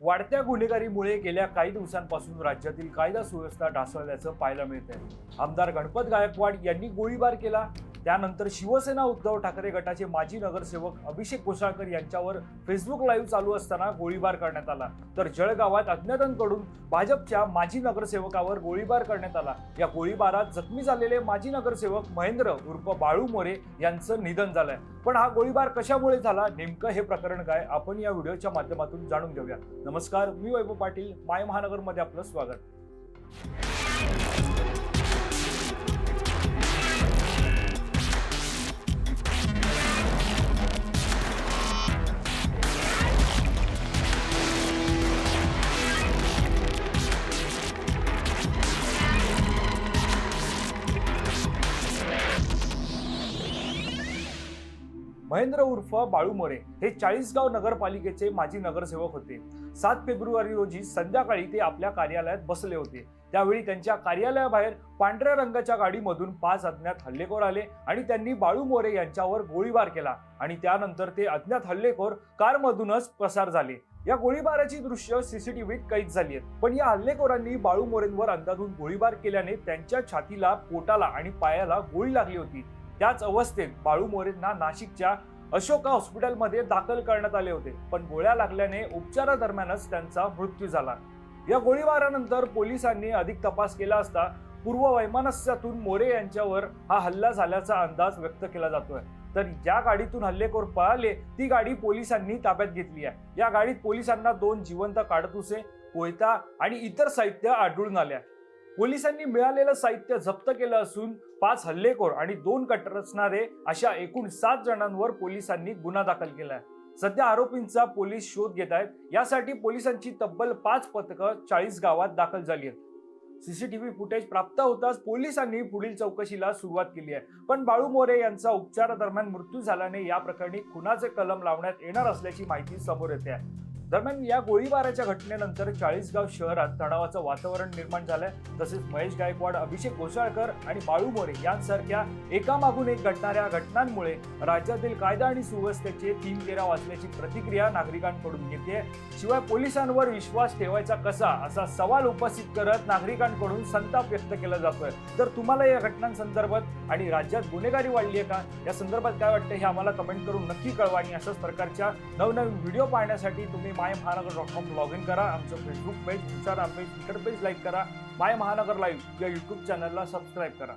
वाढत्या गुन्हेगारीमुळे गेल्या काही दिवसांपासून राज्यातील कायदा सुव्यवस्था ढासळल्याचं पाहायला मिळत आहे आमदार गणपत गायकवाड यांनी गोळीबार केला. त्यानंतर शिवसेना उद्धव ठाकरे गटाचे माजी नगरसेवक अभिषेक घोसाळकर यांच्यावर फेसबुक लाईव्ह चालू असताना गोळीबार करण्यात आला. तर जळगावात अज्ञातांकडून भाजपच्या माजी नगरसेवकावर गोळीबार करण्यात आला. या गोळीबारात जखमी झालेले माजी नगरसेवक महेंद्र उर्फ बाळू मोरे यांचं निधन झालंय. पण हा गोळीबार कशामुळे झाला? नेमकं हे प्रकरण काय? आपण या व्हिडिओच्या माध्यमातून जाणून घेऊया. नमस्कार मी वैभव पाटील माय महानगरमध्ये आपलं स्वागत. महेंद्र उर्फ बाळू मोरे हे चाळीसगाव नगरपालिकेचे माजी नगरसेवक होते. सात फेब्रुवारी रोजी संध्याकाळी ते आपल्या कार्यालयात बसले होते. त्यावेळी त्यांच्या कार्यालयाबाहेर पांढऱ्या रंगाच्या गाडीमधून पाच अज्ञात हल्लेखोर आले आणि त्यांनी बाळू मोरे यांच्यावर गोळीबार केला आणि त्यानंतर ते अज्ञात हल्लेखोर कारमधूनच प्रसार झाले. या गोळीबाराची दृश्य सीसीटीव्हीत कैद झाली आहेत. पण या हल्लेखोरांनी बाळू मोरेंवर अंदाधून गोळीबार केल्याने त्यांच्या छातीला पोटाला आणि पायाला गोळी लागली होती. त्याच अवस्थेत बाळू मोरेंना नाशिकच्या अशोका हॉस्पिटलमध्ये दाखल करण्यात आले होते. पण गोळ्या लागल्याने उपचारादरम्यानच त्यांचा मृत्यू झाला. या गोळीबारानंतर पोलिसांनी अधिक तपास केला असता पूर्व वैमानस्यातून मोरे यांच्यावर हा हल्ला झाल्याचा अंदाज व्यक्त केला जातोय. तर ज्या गाडीतून हल्लेखोर पळाले ती गाडी पोलिसांनी ताब्यात घेतली आहे. या गाडीत पोलिसांना दोन जिवंत काडतुसे कोयता आणि इतर साहित्य आढळून आल्या पोलिसांनी मिळालेलं साहित्य जप्त केलं असून पाच हल्लेखोर आणि दोन कट असणारे अशा एकूण सात जणांवर पोलिसांनी गुन्हा दाखल केलाय सध्या आरोपींचा पोलीस शोध घेत आहेत. यासाठी पोलिसांची तब्बल पाच पथकं चाळीस गावात दाखल झाली आहेत. सीसीटीव्ही फुटेज प्राप्त होताच पोलिसांनी पुढील चौकशीला सुरुवात केली आहे. पण बाळू मोरे यांचा उपचारादरम्यान मृत्यू झाल्याने या प्रकरणी खुनाचे कलम लावण्यात येणार असल्याची माहिती समोर येते आहे. दरम्यान या गोळीबाराच्या घटनेनंतर चाळीसगाव शहरात तणावाचं वातावरण निर्माण झालंय. तसेच महेश गायकवाड अभिषेक घोसाळकर आणि बाळू मोरे यांसारख्या एकामागून एक घडणाऱ्या घटनांमुळे राज्यातील कायदा आणि सुव्यवस्थेचे तीन तेरा वाचल्याची प्रतिक्रिया नागरिकांकडून येते शिवाय पोलिसांवर विश्वास ठेवायचा कसा असा सवाल उपस्थित करत नागरिकांकडून संताप व्यक्त केला जातोय. तर तुम्हाला या घटनांसंदर्भात आणि राज्यात गुन्हेगारी वाढली आहे का? या संदर्भात काय वाटतं हे आम्हाला कमेंट करून नक्की कळवा आणि अशाच प्रकारच्या नवनवीन व्हिडिओ पाहण्यासाठी तुम्ही माय महानगर डॉट कॉम लॉग इन करा. आमचं Facebook page Instagram page Twitter page like करा. माय महानगर लाईव्ह या युट्यूब चॅनलला सबस्क्राईब करा.